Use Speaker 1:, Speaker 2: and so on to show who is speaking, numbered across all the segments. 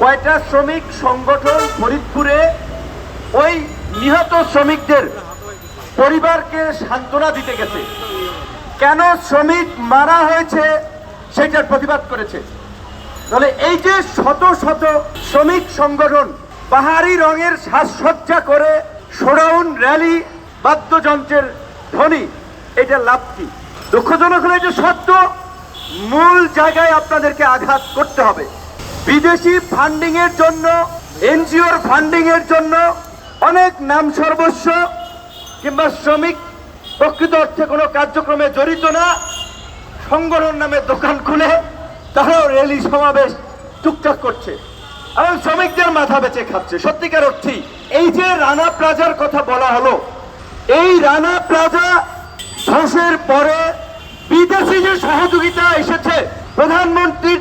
Speaker 1: কয়টা শ্রমিক সংগঠন ফরিদপুরে? ওই নিহত শ্রমিকদের পরিবারকে সান্ত্বনা দিতে গেছে। কেন শ্রমিক মারা হয়েছে সেটার প্রতিবাদ করেছে? তাহলে এই যে শত শত শ্রমিক সংগঠন পাহাড়ি রঙের সাজসজ্জা করে সোডাউন র্যালি, বাদ্যযন্ত্রের ধ্বনি, এটা লাভ কি? দুঃখজনক হলে যে সত্য, মূল জায়গায় আপনাদেরকে আঘাত করতে হবে। বিদেশি ফান্ডিং এর জন্য, এনজিওর ফান্ডিং এর জন্য অনেক নাম সর্বস্ব কিংবা শ্রমিক প্রকৃত অর্থে কোনো কার্যক্রমে জড়িত না। সংগঠন নামে দোকান খুলে তারাও র্যালি সমাবেশ টুকটাক করছে। এবং শ্রমিকদের মাথা বেঁচে খাচ্ছে। সত্যিকার অর্থেই এই যে রানা প্লাজার কথা বলা হলো, এই রানা প্লাজা ধসের পরে বিদেশি যে সহযোগিতা এসেছে, প্রধানমন্ত্রীর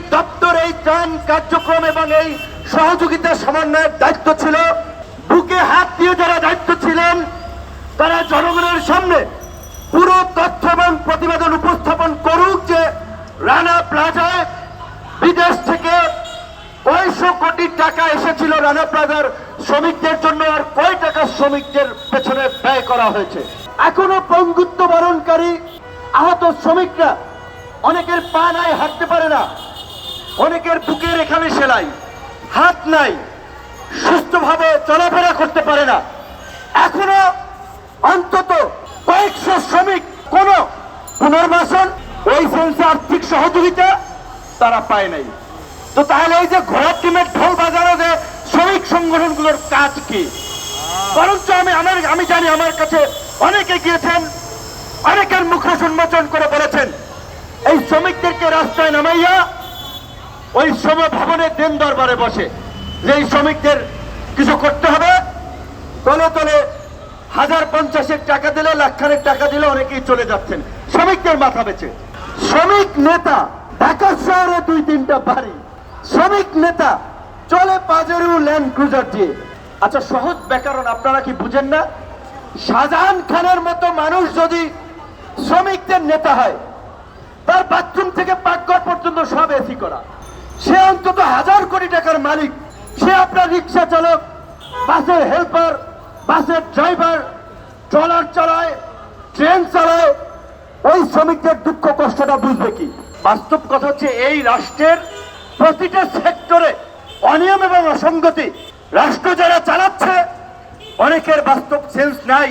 Speaker 1: কার্যক্রম এবং এই সহযোগিতা সমন্বয়ের দায়িত্ব ছিল। বুকে হাত দিয়ে যারা দায়িত্ব ছিলেন, তারা জনগণের সামনে পুরো তথ্য এবং প্রতিবেদন উপস্থাপন করুক যে রানা প্লাজায় বিদেশ থেকে কয়শো কোটি টাকা এসেছিল রানা প্লাজার শ্রমিকদের জন্য আর কয় টাকা শ্রমিকদের পেছনে ব্যয় করা হয়েছে। এখনও পঙ্গুত্ব বরণকারী আহত শ্রমিকরা অনেকের পা নাই, হাঁটতে পারে না। অনেকের বুকের এখানে সেলাই। হাত নাই। সুস্থভাবে চলাফেরা করতে পারে না। এখনও অন্তত কয়েকশো শ্রমিক কোন পুনর্বাসন ওই সেন্সে আর্থিক সহযোগিতা তারা পায় নাই। তো তাহলে এই যে ঘোড়ার টিমের ঢোল বাজানো যে শ্রমিক সংগঠনগুলোর কাজ কি? বরঞ্চ আমি আমার আমি জানি আমার কাছে অনেকে গিয়েছেন, অনেকের মুখ উন্মোচন করে বলেছেন, এই শ্রমিকদেরকে রাস্তায় নামাইয়া ওই শ্রম ভবনের দিন দরবারে বসে। যে শ্রমিকদের কিছু করতে হবে, তলে তলে হাজার পঞ্চাশের টাকা দিলে লাখখানের টাকা দিলে অনেকেই চলে যাচ্ছেন। শ্রমিকদের মাথা বেছে শ্রমিক নেতা, ঢাকা শহরে দুই তিনটা বাড়ি। শ্রমিক নেতা, চলে পাজেরু ল্যান্ড ক্রুজার দিয়ে। আচ্ছা সহজ ব্যাকরণ আপনারা কি বুঝেন না? শাহজাহান খানের মতো মানুষ যদি শ্রমিকদের নেতা হয়, তার বাথরুম থেকে পাকঘর পর্যন্ত সব এসি করা। সে অন্তত হাজার কোটি টাকার মালিক। সে আপনার রিক্সা চালক, বাসের হেল্পার বাসের ড্রাইভার ট্রলার চালায়, ট্রেন চালায়। ওই শ্রমিকদের দুঃখ কষ্টটা বুঝবে কি? বাস্তব কথা হচ্ছে এই রাষ্ট্রের প্রতিটা সেক্টরে অনিয়ম এবং অসঙ্গতি। রাষ্ট্র যারা চালাচ্ছে, অনেকের বাস্তব সেন্স নাই।